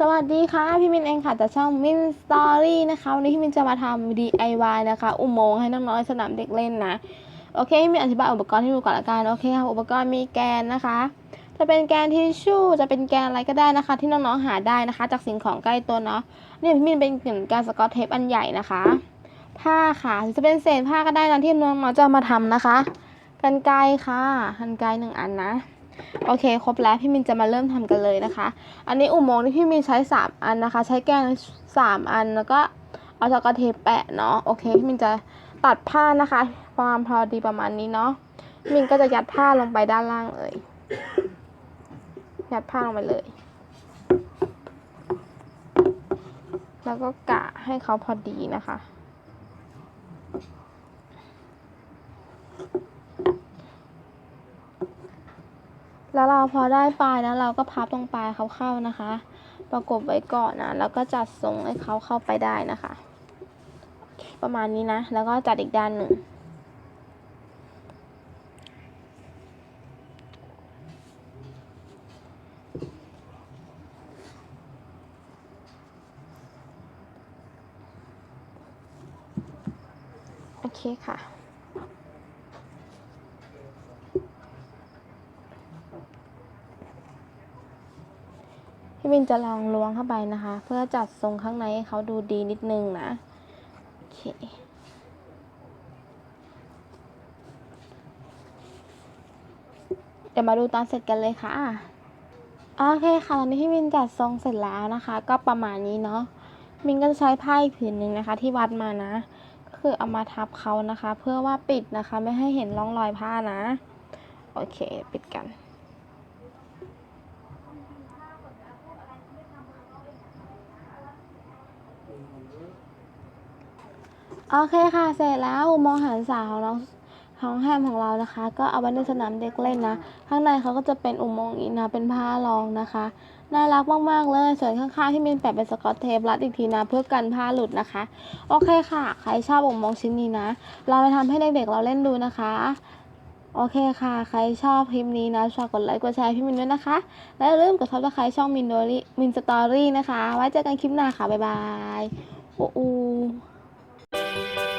สวัสดีค่ะ พี่มินเองค่ะจากช่องมินสตอรี่นะคะ วันนี้พี่มินจะมาทำ DIY นะคะ อุโมงค์ให้น้องๆสนามเด็กเล่นนะ โอเคพี่มินอธิบายอุปกรณ์ให้ดูก่อนละกันโอเคค่ะอุปกรณ์มีแกนนะคะ จะเป็นแกนทิชชู่จะเป็นแกนอะไรก็ได้นะคะ ที่น้องๆหาได้นะคะ จากสิ่งของใกล้ตัวเนาะนี่พี่มินเป็นเหมือนการสกอตเทปอันใหญ่นะคะ ผ้าค่ะจะเป็นเศษผ้าก็ได้นะที่น้องๆจะมาทำนะคะกันไกรค่ะกันไกรหนึ่งอันนะ โอเค ครบแล้วพี่มินจะมาเริ่มทำกันเลยนะคะ อันนี้อุโมงค์ที่พี่มินใช้ 3 อันนะคะ ใช้แกน3อันแล้วก็เอาสกอตเทปแปะเนาะโอเคพี่มินจะตัดผ้านะคะประมาณพอดีประมาณนี้เนาะพี่มินก็จะยัดผ้าลงไปด้านล่างเลยยัดผ้าลงไปเลย แล้วก็กะให้เขาพอดีนะคะ แล้วเราพอได้ปลายแล้วเราก็พับตรงปลายเขาเข้านะคะ ประกบไว้ก่อนนะ แล้วก็จัดทรงให้เขาเข้าไปได้นะคะ ประมาณนี้นะ แล้วก็จัดอีกด้านหนึ่งโอเคค่ะ พี่มินจะลองล้วงเข้าไปนะคะ เพื่อจัดทรงข้างในให้เขาดูดีนิดนึงนะโอเคเดี๋ยวมาดูตอนเสร็จกันเลยค่ะ โอเคค่ะ ตอนนี้พี่มินจัดทรงเสร็จแล้วนะคะ ก็ประมาณนี้เนาะมินก็จะใช้ผ้าอีกผืนหนึ่งนะคะ ที่วัดมานะ ก็คือเอามาทับเขานะคะ เพื่อว่าปิดนะคะ ไม่ให้เห็นร่องรอยผ้านะ โอเค ปิดกัน โอเคค่ะ เสร็จแล้วอุโมองค์หันษาของน้องของแฮมของเรานะคะ ก็เอาไว้ในสนามเด็กเล่นนะ ข้างในเขาก็จะเป็นอุโมงค์อีกนะเป็นผ้ารองนะคะ น่ารักมากๆเลย ส่วนข้างๆที่มินแปะเป็นสกอตเทปรัดอีกทีนะเพื่อกันผ้าหลุดนะคะ โอเคค่ะ ใครชอบอุโมงค์ชิ้นนี้นะ เราไปทำให้เด็กๆเราเล่นดูนะคะ โอเคค่ะ ใครชอบคลิปนี้นะฝากกดไลค์กดแชร์พี่มินด้วยนะคะ และอย่าลืมกดซับสไครต์ช่องมินโดรี่มินสตอรี่นะคะ ไว้เจอกันคลิปหน้าค่ะบ๊ายบายโอ้ you